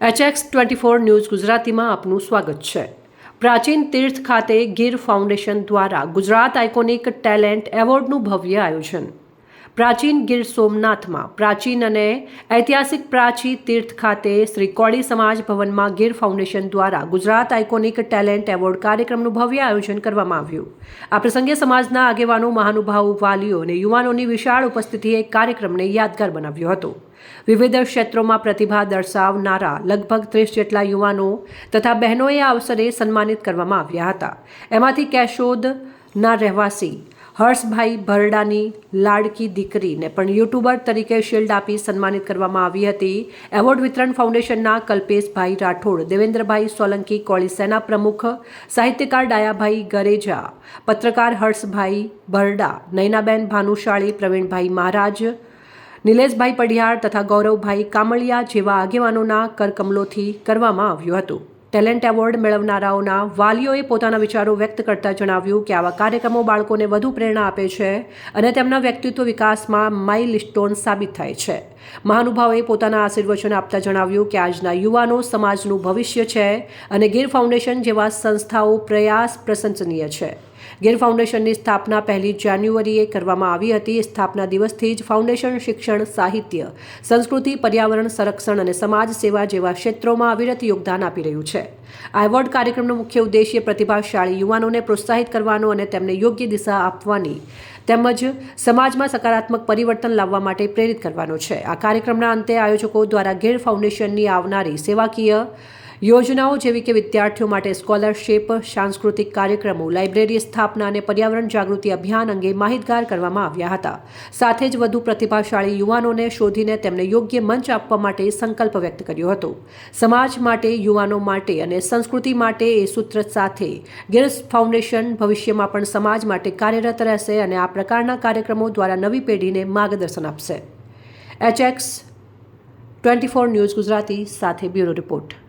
HX twenty four news ગુજરાતીમાં આપનું સ્વાગત છે. પ્રાચીન તીર્થ ખાતે ગીર ફાઉન્ડેશન દ્વારા ગુજરાત આઇકોનિક ટેલેન્ટ એવોર્ડનું ભવ્ય આયોજન પ્રાચીન ગીર સોમનાથમાં પ્રાચીન અને ઐતિહાસિક પ્રાચી તીર્થ ખાતે શ્રી કોળી સમાજ ભવનમાં ગીર ફાઉન્ડેશન દ્વારા ગુજરાત આઇકોનિક ટેલેન્ટ એવોર્ડ કાર્યક્રમનું ભવ્ય આયોજન કરવામાં આવ્યું. આ પ્રસંગે સમાજના આગેવાનો, મહાનુભાવો, વાલીઓ અને યુવાનોની વિશાળ ઉપસ્થિતિએ કાર્યક્રમને યાદગાર બનાવ્યો હતો. વિવિધ ક્ષેત્રોમાં પ્રતિભા દર્શાવનારા લગભગ ત્રીસ જેટલા યુવાનો તથા બહેનોએ આ અવસરે સન્માનિત કરવામાં આવ્યા હતા. એમાંથી કેશોદના રહેવાસી હર્ષભાઈ ભરડાની લાડકી દીકરીને પણ યુટ્યુબર તરીકે શિલ્ડ આપી સન્માનિત કરવામાં આવી હતી. એવોર્ડ વિતરણ ફાઉન્ડેશનના કલ્પેશભાઈ રાઠોડ, દેવેન્દ્રભાઈ સોલંકી, કોળી સેના પ્રમુખ, સાહિત્યકાર ડાયાભાઈ ગરેજા, પત્રકાર હર્ષભાઈ ભરડા, નયનાબેન ભાનુશાળી, પ્રવીણભાઈ મહારાજ, નિલેશભાઈ પઢિયાર તથા ગૌરવભાઈ કામળિયા જેવા આગેવાનોના કરકમલોથી કરવામાં આવ્યું હતું. ટેલેન્ટ એવોર્ડ મેળવનારાઓના વાલીઓએ પોતાના વિચારો વ્યક્ત કરતા જણાવ્યું કે આવા કાર્યક્રમો બાળકોને વધુ પ્રેરણા આપે છે અને તેમના વ્યક્તિત્વ વિકાસમાં માઇલ સ્ટોન સાબિત થાય છે. મહાનુભાવોએ પોતાના આશીર્વચન આપતા જણાવ્યું કે આજના યુવાનો સમાજનું ભવિષ્ય છે અને ગીર ફાઉન્ડેશન જેવા સંસ્થાઓ પ્રયાસ પ્રશંસનીય છે. ગીર ફાઉન્ડેશનની સ્થાપના પહેલી જાન્યુઆરીએ કરવામાં આવી હતી. સ્થાપના દિવસથી જ ફાઉન્ડેશન, શિક્ષણ, સાહિત્ય, સંસ્કૃતિ, પર્યાવરણ, સંરક્ષણ અને સમાજ સેવા જેવા ક્ષેત્રોમાં અવિરત યોગદાન આપી રહ્યું છે. આ એવોર્ડ કાર્યક્રમનો મુખ્ય ઉદ્દેશ્ય પ્રતિભાશાળી યુવાનોને પ્રોત્સાહિત કરવાનો અને તેમને યોગ્ય દિશા આપવાની તેમજ સમાજમાં સકારાત્મક પરિવર્તન લાવવા માટે પ્રેરિત કરવાનો છે. આ કાર્યક્રમના અંતે આયોજકો દ્વારા ગીર ફાઉન્ડેશનની આવનારી સેવાકીય યોજનાઓ જેવી કે વિદ્યાર્થીઓ માટે સ્કોલરશિપ, સાંસ્કૃતિક કાર્યક્રમો, લાઇબ્રેરી સ્થાપના અને પર્યાવરણ જાગૃતિ અભિયાન અંગે માહિતગાર કરવામાં આવ્યા હતા. સાથે જ વધુ પ્રતિભાશાળી યુવાનોને શોધીને તેમને યોગ્ય મંચ આપવા માટે સંકલ્પ વ્યક્ત કર્યો હતો. સમાજ માટે, યુવાનો માટે અને સંસ્કૃતિ માટે એ સૂત્ર સાથે ગિર્સ ફાઉન્ડેશન ભવિષ્યમાં પણ સમાજ માટે કાર્યરત રહેશે અને આ પ્રકારના કાર્યક્રમો દ્વારા નવી પેઢીને માર્ગદર્શન આપશે. HX twenty four news Gujarati સાથે બ્યુરો રિપોર્ટ.